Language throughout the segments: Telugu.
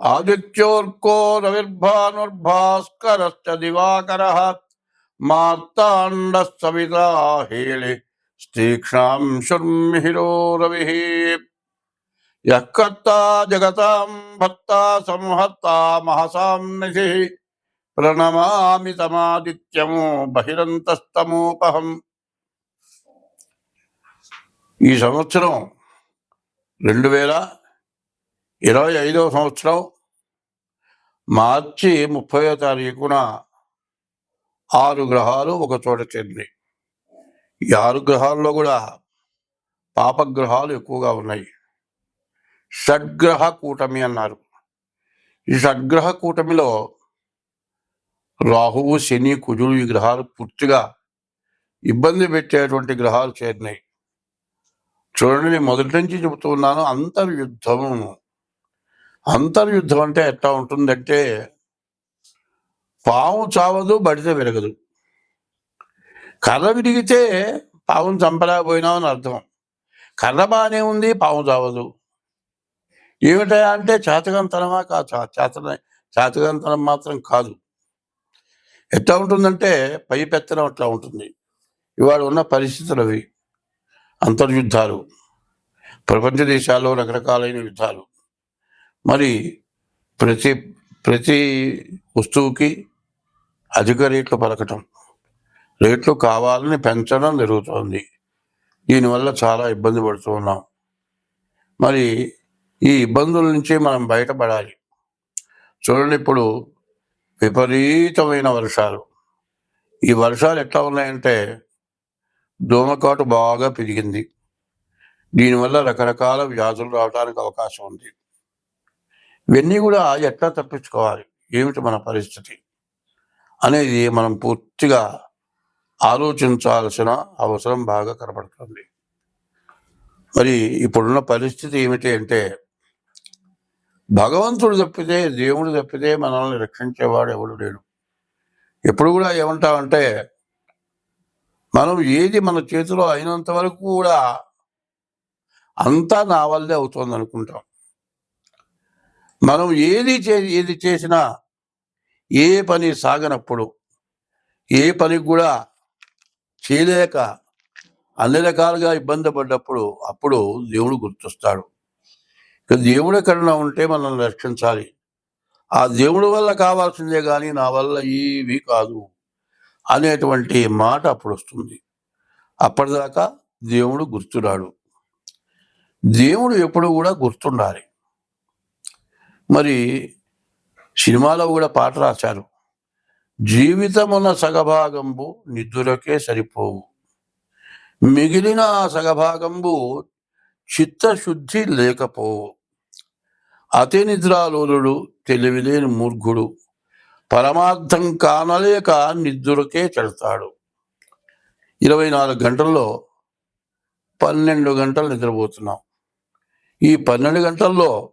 ఆదిత్యోర్కో రవిర్భానుర్భాస్కరశ్చ దివాకరः మార్తాండ సవితా హేళి స్తీక్షాంశుర్మిహిరో రవిः యః కర్తా జగతాం భర్తా సంహర్తా మహసాం నిధిः ప్రణమామి తమాదిత్యము బహిరంతస్తమోపహం ఈ సంవత్సరం రెండు వేల ఇరవై ఐదవ సంవత్సరం మార్చి ముప్పయో తారీఖున ఆరు గ్రహాలు ఒక చోట చేరినాయి ఈ ఆరు గ్రహాల్లో కూడా పాపగ్రహాలు ఎక్కువగా ఉన్నాయి. షడ్గ్రహ కూటమి అన్నారు. ఈ షడ్గ్రహ కూటమిలో రాహువు శని కుజుడు ఈ గ్రహాలు పూర్తిగా ఇబ్బంది పెట్టేటువంటి గ్రహాలు చేరినాయి. చూడండి నేను మొదటి నుంచి చెబుతూ ఉన్నాను అంతర్యుద్ధము అంతర్యుద్ధం అంటే ఎట్లా ఉంటుందంటే పాము చావదు బడితే విరగదు. కర్ర విరిగితే పావును చంపలేకపోయినావు అని అర్థం. కర్ర బాగానే ఉంది పాము చావదు. ఏమిటా అంటే చేతకంతనమా కాదు చా- చేతన చేతకంతనం మాత్రం కాదు. ఎట్లా ఉంటుందంటే పై పెత్తనం అట్లా ఉంటుంది. ఇవాళ ఉన్న పరిస్థితులు అవి అంతర్యుద్ధాలు. ప్రపంచ దేశాల్లో రకరకాలైన యుద్ధాలు. మరి ప్రతి ప్రతి వస్తువుకి అధిక రేట్లు పలకటం. రేట్లు కావాలని పెంచడం జరుగుతోంది. దీనివల్ల చాలా ఇబ్బంది పడుతూ ఉన్నాం. మరి ఈ ఇబ్బందుల నుంచి మనం బయటపడాలి. చూడండి ఇప్పుడు విపరీతమైన వర్షాలు. ఈ వర్షాలు ఎట్లా ఉన్నాయంటే దోమకాటు బాగా పెరిగింది. దీనివల్ల రకరకాల వ్యాధులు రావడానికి అవకాశం ఉంది. ఇవన్నీ కూడా ఎట్లా తప్పించుకోవాలి? ఏమిటి మన పరిస్థితి? అనేది మనం పూర్తిగా ఆలోచించాల్సిన అవసరం బాగా కనపడుతుంది మరి ఇప్పుడున్న పరిస్థితి ఏమిటి అంటే భగవంతుడు తప్పితే దేవుడు తప్పితే మనల్ని రక్షించేవాడు ఎవడు లేడు. ఎప్పుడు కూడా ఏమంటామంటే మనం ఏది మన చేతిలో అయినంత వరకు కూడా అంతా నా వల్లే అవుతుంది అనుకుంటాం మనం ఏది చే ఏది చేసినా ఏ పని సాగనప్పుడు ఏ పని కూడా చేయలేక అన్ని రకాలుగా ఇబ్బంది పడ్డప్పుడు అప్పుడు దేవుడు గుర్తొస్తాడు. ఇక దేవుడు ఎక్కడన్నా ఉంటే మనల్ని రక్షించాలి. ఆ దేవుడి వల్ల కావాల్సిందే కానీ నా వల్ల ఏవి కాదు అనేటువంటి మాట అప్పుడు వస్తుంది. అప్పటిదాకా దేవుడు గుర్తురాడు. దేవుడు ఎప్పుడు కూడా గుర్తుండాలి. మరి సినిమాలో కూడా పాట రాశారు. జీవితమున సగభాగంబు నిద్దురకే సరిపోవు. మిగిలిన ఆ సగభాగంబు చిత్తశుద్ధి లేకపోవు. అతి నిద్రాలోలుడు తెలివిలేని మూర్ఘుడు పరమార్థం కానలేక నిద్దురకే చెడతాడు ఇరవై నాలుగు గంటల్లో పన్నెండు గంటలు నిద్రపోతున్నాం. ఈ పన్నెండు గంటల్లో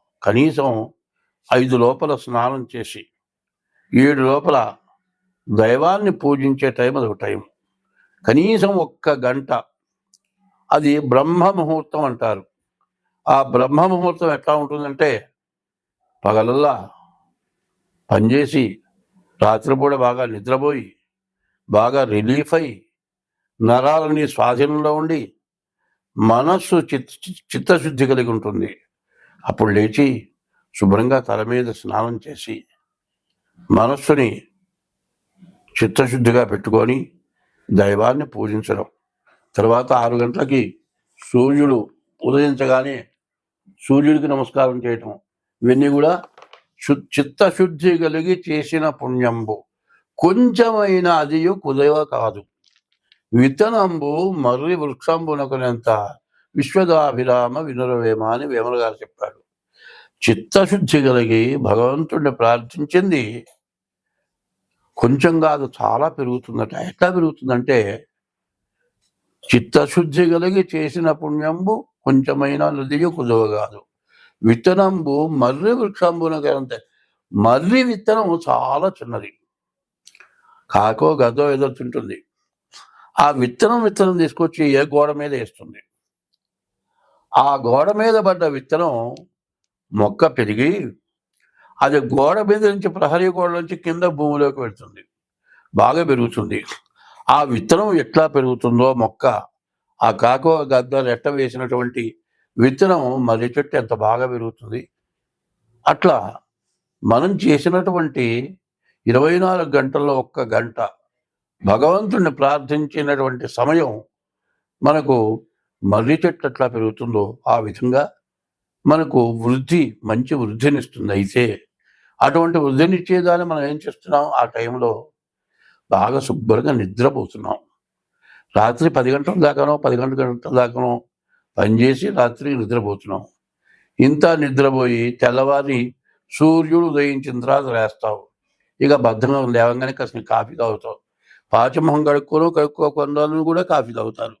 కనీసం ఐదు లోపల స్నానం చేసి ఏడు లోపల దైవాన్ని పూజించే టైం అది ఒక టైం. కనీసం ఒక్క గంట. అది బ్రహ్మ ముహూర్తం అంటారు. ఆ బ్రహ్మ ముహూర్తం ఎట్లా ఉంటుందంటే పగలల్లా పనిచేసి రాత్రిపూట బాగా నిద్రపోయి బాగా రిలీఫ్ అయి నరాలని స్వాధీనంలో ఉండి మనస్సు చిత్ చిత్తశుద్ధి కలిగి ఉంటుంది. అప్పుడు లేచి శుభ్రంగా తల మీద స్నానం చేసి మనస్సుని చిత్తశుద్ధిగా పెట్టుకొని దైవాన్ని పూజించడం. తర్వాత ఆరు గంటలకి సూర్యుడు ఉదయించగానే సూర్యుడికి నమస్కారం చేయటం. ఇవన్నీ కూడా శు చిత్తశుద్ధి కలిగి చేసిన పుణ్యంబు. కొంచెమైన అదియు కుదవ కాదు. విత్తనంబు మర్రి వృక్షంబునకునంత విశ్వదాభిరామ వినురవేమ అని వేమల గారు చెప్పాడు. చిత్తశుద్ధి కలిగి భగవంతుడిని ప్రార్థించింది కొంచెం కాదు చాలా పెరుగుతుందట. ఎట్లా పెరుగుతుందంటే చిత్తశుద్ధి కలిగి చేసిన పుణ్యంబు కొంచెమైన నదియు కుదవ కాదు. విత్తనంబు మర్రి వృక్షంబున అంతే మర్రి విత్తనం చాలా చిన్నది. కాకో గదో ఏదో తింటుంది. ఆ విత్తనం విత్తనం తీసుకొచ్చి ఏ గోడ మీద వేస్తుంది? ఆ గోడ మీద పడ్డ విత్తనం మొక్క పెరిగి అది గోడ మీద నుంచి ప్రహరీ గోడ నుంచి కింద భూమిలోకి వెళ్తుంది. బాగా పెరుగుతుంది. ఆ విత్తనం ఎట్లా పెరుగుతుందో మొక్క ఆ కాకో గద్ద రెట్ట వేసినటువంటి విత్తనం మర్రి చెట్టు ఎంత బాగా పెరుగుతుంది. అట్లా మనం చేసినటువంటి ఇరవై నాలుగు గంటల్లో ఒక్క గంట భగవంతుణ్ణి ప్రార్థించినటువంటి సమయం మనకు మర్రి చెట్టు ఎట్లా పెరుగుతుందో ఆ విధంగా మనకు వృద్ధి మంచి వృద్ధినిస్తుంది. అయితే అటువంటి వృద్ధినిచ్చేదాన్ని మనం ఏం చేస్తున్నాం? ఆ టైంలో బాగా శుభ్రంగా నిద్రపోతున్నాం. రాత్రి పది గంటల దాకానో పది గంటల గంటల దాకానో పనిచేసి రాత్రి నిద్రపోతున్నాం. ఇంత నిద్రపోయి తెల్లవారి సూర్యుడు ఉదయించిన తర్వాత లేస్తావు ఇక బద్ధంగా లేవగానే కాసిన కాఫీ తాగుతావు. పాచమొహం కడుక్కోను కడుక్కోకుండా కూడా కాఫీ తాగుతారు.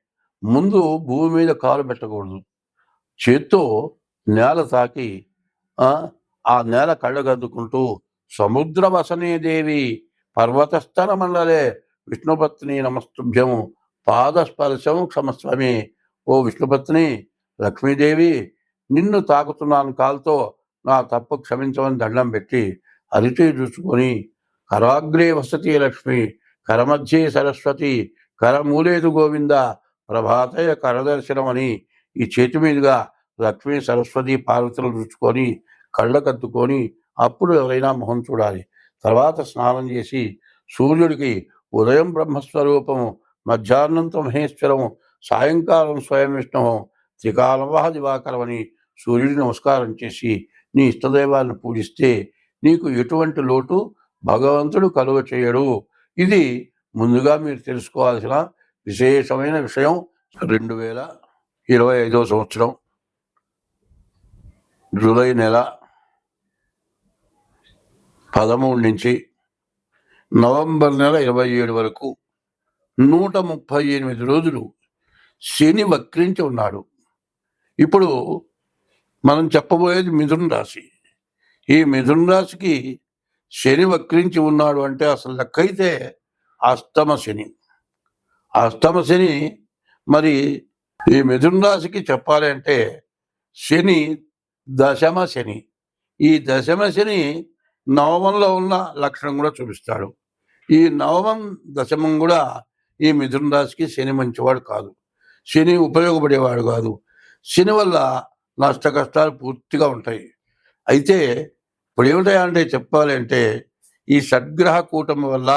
ముందు భూమి మీద కాలు పెట్టకూడదు. చేత్తో నేల తాకి ఆ, నేల కళ్ళగద్దుకుంటూ సముద్ర వసనే దేవి పర్వతస్థల మండలే విష్ణుపత్ని నమస్తుభ్యము పాదస్పర్శం క్షమస్వామి ఓ విష్ణుపత్ని లక్ష్మీదేవి నిన్ను తాకుతున్నాను కాలుతో నా తప్పు క్షమించమని దండం పెట్టి అరిచి చూసుకొని కరాగ్రే వసతి లక్ష్మి కరమధ్యే సరస్వతి కరమూలేదు గోవింద ప్రభాతయ కరదర్శనం అని ఈ చేతి మీదుగా లక్ష్మీ సరస్వతి పార్వతులు రుచుకొని కళ్ళకద్దుకొని అప్పుడు ఎవరైనా మొహం చూడాలి. తర్వాత స్నానం చేసి సూర్యుడికి ఉదయం బ్రహ్మస్వరూపము మధ్యాహ్నంతో మహేశ్వరము సాయంకాలం స్వయం విష్ణువు త్రికాలవహ దివాకరం అని నమస్కారం చేసి నీ ఇష్టదైవాలను పూజిస్తే నీకు ఎటువంటి లోటు భగవంతుడు కలుగ చేయడు ఇది ముందుగా మీరు తెలుసుకోవాల్సిన విశేషమైన విషయం రెండు వేల ఇరవై ఐదో సంవత్సరం జూలై నెల పదమూడు నుంచి నవంబర్ నెల ఇరవై ఏడు వరకు నూట ముప్పై ఎనిమిది రోజులు శని వక్రించి ఉన్నాడు. ఇప్పుడు మనం చెప్పబోయేది మిథున రాశి. ఈ మిథున రాశికి శని వక్రించి ఉన్నాడు అంటే అసలు లెక్కైతే అస్తమ శని. అష్టమ శని మరి ఈ మిథున రాశికి చెప్పాలి అంటే శని దశమ శని ఈ దశమ శని నవమంలో ఉన్న లక్షణం కూడా చూపిస్తాడు. ఈ నవమం దశమం కూడా ఈ మిథున రాశికి శని మంచివాడు కాదు. శని ఉపయోగపడేవాడు కాదు. శని వల్ల నష్ట కష్టాలు పూర్తిగా ఉంటాయి. అయితే ఇప్పుడు ఏమిటాయంటే చెప్పాలి అంటే ఈ షడ్గ్రహ కూటమి వల్ల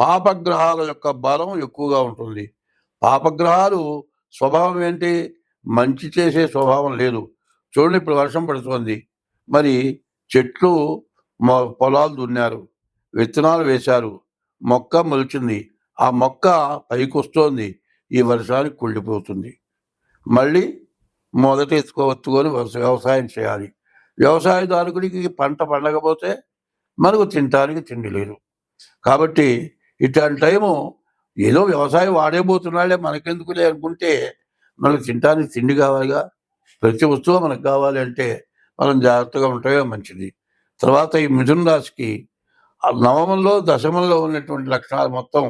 పాపగ్రహాల యొక్క బలం ఎక్కువగా ఉంటుంది. పాపగ్రహాలు స్వభావం ఏంటి? మంచి చేసే స్వభావం లేదు. చూడండి ఇప్పుడు వర్షం పడుతోంది. మరి చెట్లు మొ- పొలాలు దున్నారు విత్తనాలు వేశారు. మొక్క మొలిచింది. ఆ మొక్క పైకి వస్తోంది ఈ వర్షానికి కుళ్ళిపోతుంది మళ్ళీ మొదట ఎత్తుకోవచ్చుకొని వ్యవసాయం చేయాలి. వ్యవసాయదారుడికి పంట పండకపోతే మనకు తినటానికి తిండి లేదు. కాబట్టి ఇట్లాంటి టైము ఏదో వ్యవసాయం వాడేపోతున్నాడే మనకెందుకులే అనుకుంటే మనకు తింటానికి తిండి కావాలిగా ప్రతి వస్తువు మనకు కావాలి అంటే మనం జాగ్రత్తగా ఉంటే మంచిది. తర్వాత ఈ మిథున రాశికి నవమంలో దశమంలో ఉన్నటువంటి లక్షణాలు మొత్తం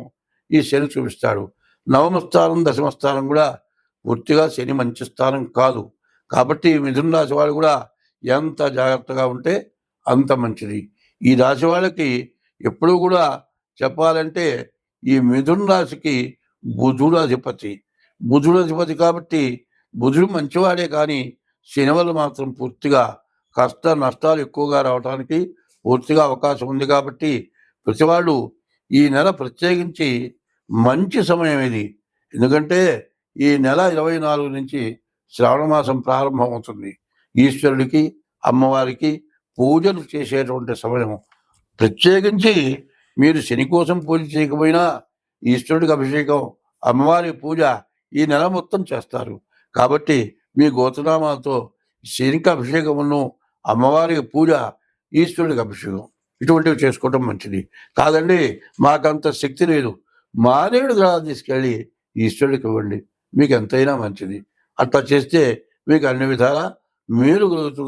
ఈ శని చూపిస్తాడు. నవమ స్థానం దశమ స్థానం కూడా పూర్తిగా శని మంచి స్థానం కాదు. కాబట్టి మిథున రాశి వాళ్ళు కూడా ఎంత జాగ్రత్తగా ఉంటే అంత మంచిది. ఈ రాశి వాళ్ళకి ఎప్పుడూ కూడా చెప్పాలంటే ఈ మిథున రాశికి బుధుడు అధిపతి. బుధుడు అధిపతి కాబట్టి బుధుడు మంచివాడే కానీ శని వల్ల మాత్రం పూర్తిగా కష్ట నష్టాలు ఎక్కువగా రావడానికి పూర్తిగా అవకాశం ఉంది కాబట్టి ప్రతివాడు ఈ నెల ప్రత్యేకించి మంచి సమయం ఇది. ఎందుకంటే ఈ నెల ఇరవై నాలుగు నుంచి శ్రావణ మాసం ప్రారంభమవుతుంది. ఈశ్వరుడికి అమ్మవారికి పూజలు చేసేటువంటి సమయం ప్రత్యేకించి మీరు శని కోసం పూజ చేయకపోయినా ఈశ్వరుడికి అభిషేకం అమ్మవారి పూజ ఈ నెల మొత్తం చేస్తారు. కాబట్టి మీ గోత్రనామాలతో శనికి అభిషేకమును అమ్మవారికి పూజ ఈశ్వరుడికి అభిషేకం ఇటువంటివి చేసుకోవటం మంచిది. కాదండి మాకంత శక్తి లేదు. మారేడు గ్రహాలు తీసుకెళ్ళి ఈశ్వరుడికి ఇవ్వండి. మీకు ఎంతైనా మంచిది. అట్లా చేస్తే మీకు అన్ని విధాలా మీరు